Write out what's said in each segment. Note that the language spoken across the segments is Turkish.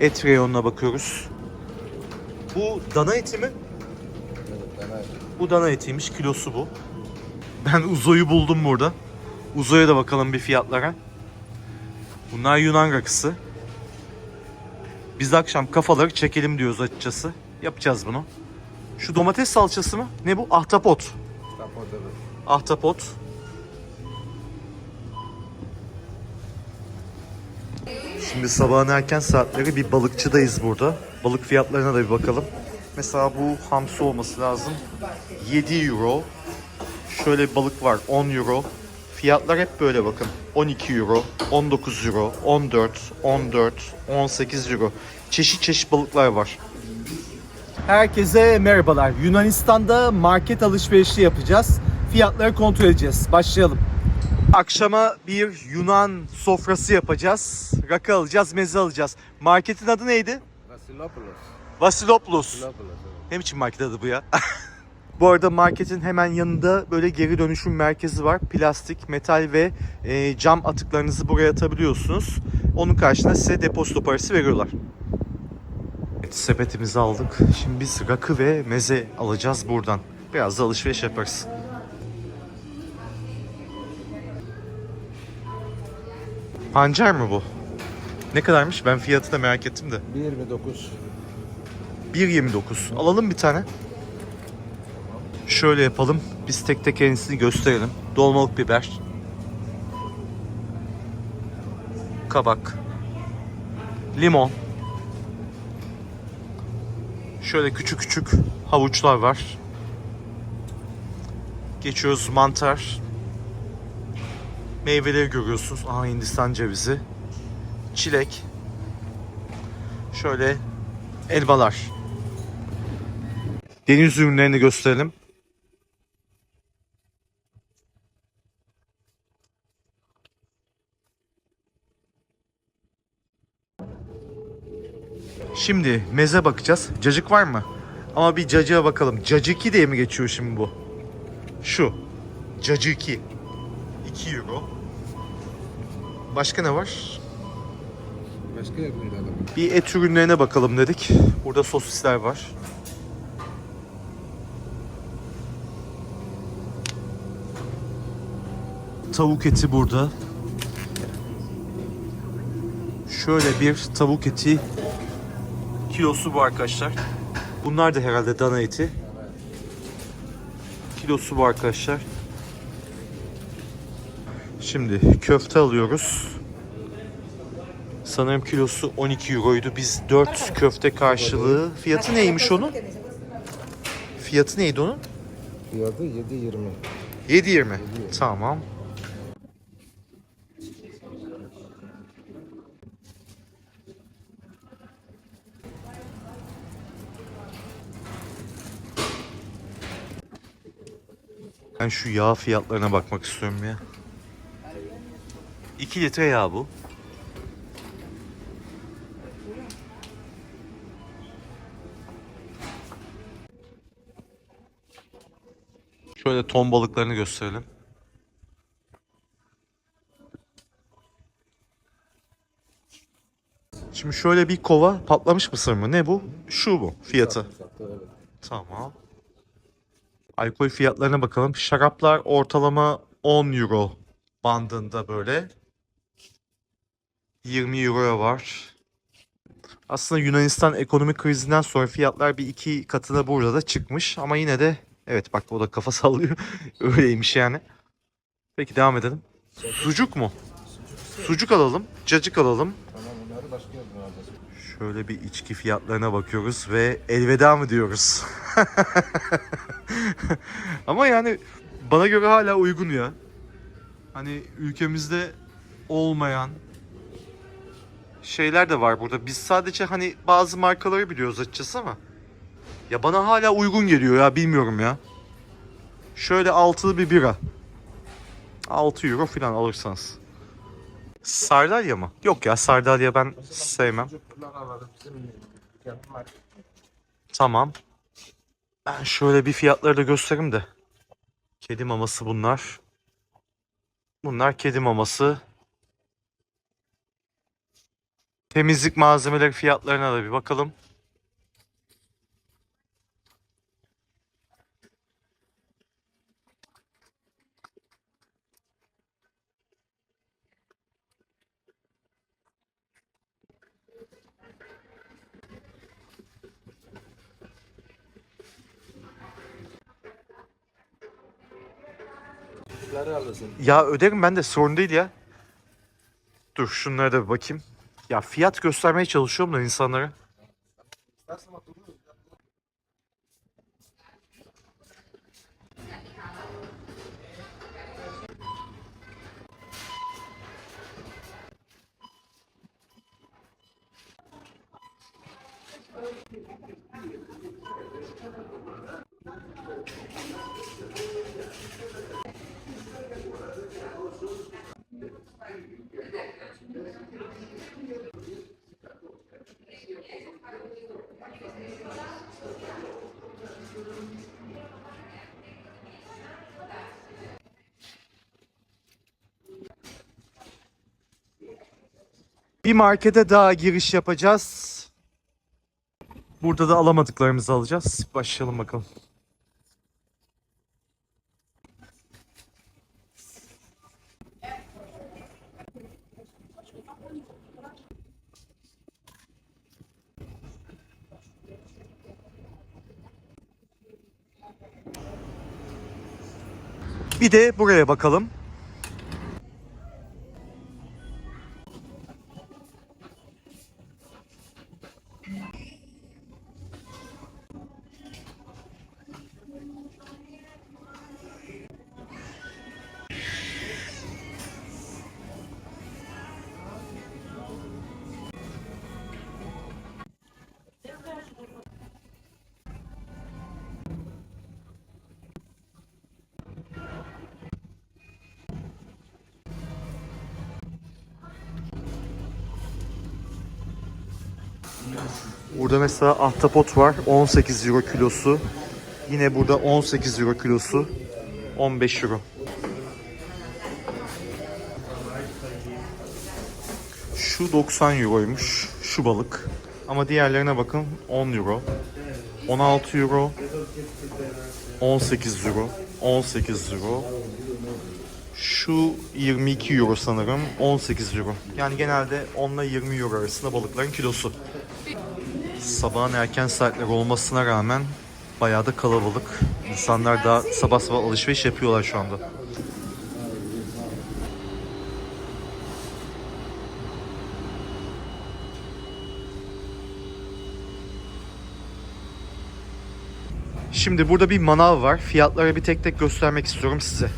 Et reyonuna bakıyoruz. Bu dana eti mi? Bu dana etiymiş. Kilosu bu. Ben uzoyu buldum burada. Uzoya da bakalım bir fiyatlara. Bunlar Yunan rakısı. Biz akşam kafaları çekelim diyoruz açıkçası. Yapacağız bunu. Şu domates salçası mı? Ne bu? Ahtapot. Ahtapot. Şimdi sabahın erken saatleri bir balıkçıdayız burada. Balık fiyatlarına da bir bakalım. Mesela bu hamsi olması lazım. 7 euro. Şöyle bir balık var 10 euro. Fiyatlar hep böyle bakın. 12 euro, 19 euro, 14, 14, 18 euro. Çeşit çeşit balıklar var. Herkese merhabalar. Yunanistan'da market alışverişi yapacağız. Fiyatları kontrol edeceğiz. Başlayalım. Akşama bir Yunan sofrası yapacağız. Rakı alacağız, meze alacağız. Marketin adı neydi? Vasilopoulos. Vasilopoulos. Vasilopoulos. evet. Ne biçim market adı bu ya? bu arada marketin hemen yanında böyle geri dönüşüm merkezi var. Plastik, metal ve e, cam atıklarınızı buraya atabiliyorsunuz. Onun karşılığında size depozito parası veriyorlar. Evet, sepetimizi aldık. Şimdi biz rakı ve meze alacağız buradan. Biraz da alışveriş yaparız. Pancar mı bu? Ne kadarmış? Ben fiyatı da merak ettim de. 1.29. 1.29. Alalım bir tane. Şöyle yapalım. Biz tek tek kendisini gösterelim. Dolmalık biber. Kabak. Limon. Şöyle küçük küçük havuçlar var. Geçiyoruz mantar. Meyveleri görüyorsunuz. Aha Hindistan cevizi. Çilek. Şöyle elmalar. Deniz ürünlerini gösterelim. Şimdi meze bakacağız. Cacık var mı? Ama bir cacığa bakalım. Cacıki diye mi geçiyor şimdi bu? Şu. Cacıki. 2 euro. Başka ne var? Başka yer miydi adam? Bir et ürünlerine bakalım dedik. Burada sosisler var. Tavuk eti burada. Şöyle bir tavuk eti kilosu bu arkadaşlar. Bunlar da herhalde dana eti. Kilosu bu arkadaşlar. Şimdi köfte alıyoruz. Sanırım kilosu 12 euroydu. Biz 4 köfte karşılığı. Fiyatı neymiş onun? Fiyatı neydi onun? Fiyatı 7.20. 7.20. Tamam. Ben şu yağ fiyatlarına bakmak istiyorum ya. 2 litre yağ bu. Şöyle ton balıklarını gösterelim. Şimdi şöyle bir kova patlamış mısır mı? Ne bu? Şu bu fiyatı. Tamam. Alkol fiyatlarına bakalım. Şaraplar ortalama 10 euro bandında böyle. 20 euroya var. Aslında Yunanistan ekonomik krizinden sonra fiyatlar bir iki katına burada da çıkmış. Ama yine de evet bak o da kafa sallıyor. Öyleymiş yani. Peki devam edelim. Sucuk mu? Sucuk alalım. Cacık alalım. Şöyle bir içki fiyatlarına bakıyoruz ve elveda mı diyoruz? Ama yani bana göre hala uygun ya. Hani ülkemizde olmayan şeyler de var burada. Biz sadece hani bazı markaları biliyoruz açıkçası ama ya bana hala uygun geliyor ya bilmiyorum ya. Şöyle altılı bir bira. 6 euro falan alırsanız. Sardalya mı? Yok ya Sardalya ben sevmem. Tamam. Ben şöyle bir fiyatları da göstereyim de. Kedi maması bunlar. Bunlar kedi maması. Temizlik malzemeleri fiyatlarına da bir bakalım. Ya öderim ben de sorun değil ya. Dur şunlara da bir bakayım. Ya fiyat göstermeye çalışıyorum da insanlara. Bir markete daha giriş yapacağız. Burada da alamadıklarımızı alacağız. Başlayalım bakalım. Bir de buraya bakalım. Burada mesela ahtapot var 18 euro kilosu. Yine burada 18 euro kilosu 15 euro. Şu 90 euroymuş şu balık. Ama diğerlerine bakın 10 euro. 16 euro. 18 euro. 18 euro. Şu 22 euro sanırım. 18 euro. Yani genelde 10 ile 20 euro arasında balıkların kilosu. Sabahın erken saatleri olmasına rağmen bayağı da kalabalık. İnsanlar daha sabah sabah alışveriş yapıyorlar şu anda. Şimdi burada bir manav var. Fiyatları bir tek tek göstermek istiyorum size.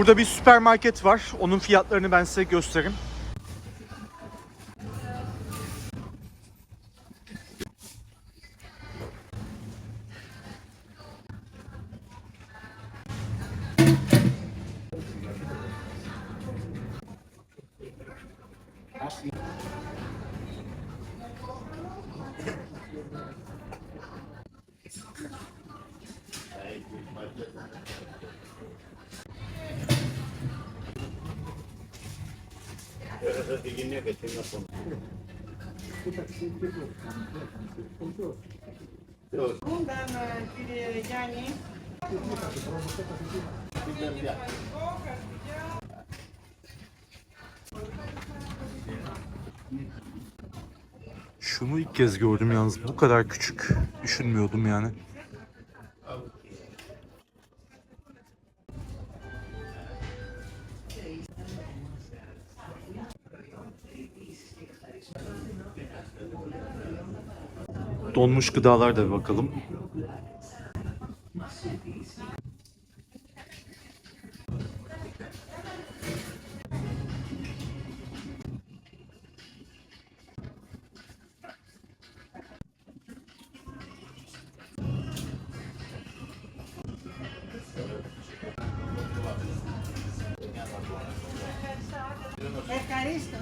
Burada bir süpermarket var. Onun fiyatlarını ben size göstereyim. Bundan e, yani Şunu ilk kez gördüm yalnız. Bu kadar küçük düşünmüyordum yani. Donmuş gıdalar da bir bakalım. Ευχαρίστως.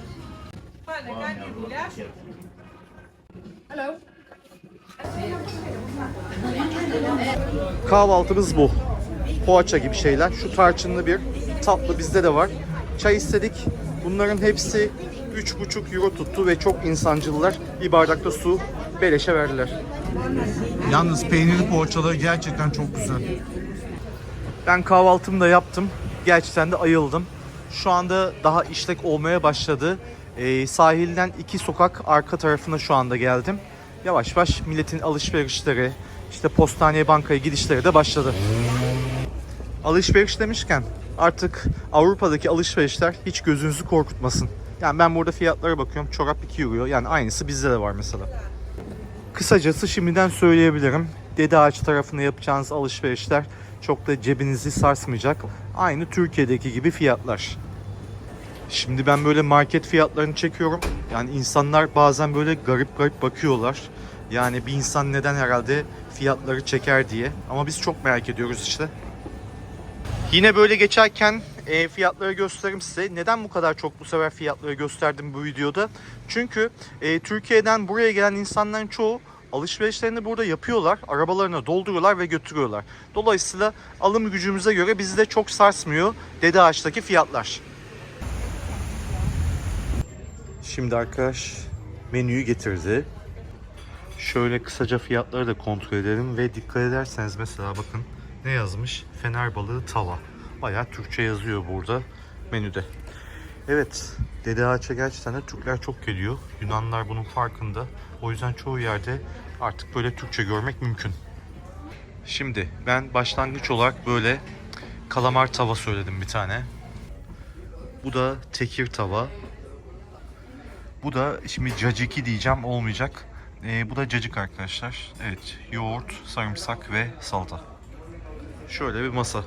Hello. Kahvaltımız bu. Poğaça gibi şeyler. Şu tarçınlı bir tatlı bizde de var. Çay istedik. Bunların hepsi 3,5 euro tuttu ve çok insancıllar. Bir bardakta su beleşe verdiler. Yalnız peynirli poğaçaları gerçekten çok güzel. Ben kahvaltımı da yaptım. Gerçekten de ayıldım. Şu anda daha işlek olmaya başladı. Ee, sahilden iki sokak arka tarafına şu anda geldim. Yavaş yavaş milletin alışverişleri, işte postaneye bankaya gidişleri de başladı. Alışveriş demişken artık Avrupa'daki alışverişler hiç gözünüzü korkutmasın. Yani ben burada fiyatlara bakıyorum. Çorap 2 euro. Yani aynısı bizde de var mesela. Kısacası şimdiden söyleyebilirim. Dede Ağaç tarafında yapacağınız alışverişler çok da cebinizi sarsmayacak. Aynı Türkiye'deki gibi fiyatlar. Şimdi ben böyle market fiyatlarını çekiyorum. Yani insanlar bazen böyle garip garip bakıyorlar. Yani bir insan neden herhalde fiyatları çeker diye. Ama biz çok merak ediyoruz işte. Yine böyle geçerken e, fiyatları göstereyim size. Neden bu kadar çok bu sefer fiyatları gösterdim bu videoda? Çünkü e, Türkiye'den buraya gelen insanların çoğu alışverişlerini burada yapıyorlar. Arabalarına dolduruyorlar ve götürüyorlar. Dolayısıyla alım gücümüze göre bizi de çok sarsmıyor Dede Ağaç'taki fiyatlar. Şimdi arkadaş menüyü getirdi. Şöyle kısaca fiyatları da kontrol edelim ve dikkat ederseniz mesela bakın ne yazmış? Fener balığı tava. Bayağı Türkçe yazıyor burada menüde. Evet, Dede Ağaç'a gerçekten de Türkler çok geliyor. Yunanlar bunun farkında. O yüzden çoğu yerde artık böyle Türkçe görmek mümkün. Şimdi ben başlangıç olarak böyle kalamar tava söyledim bir tane. Bu da tekir tava. Bu da şimdi caciki diyeceğim olmayacak. Ee, bu da cacık arkadaşlar. Evet yoğurt, sarımsak ve salata. Şöyle bir masa.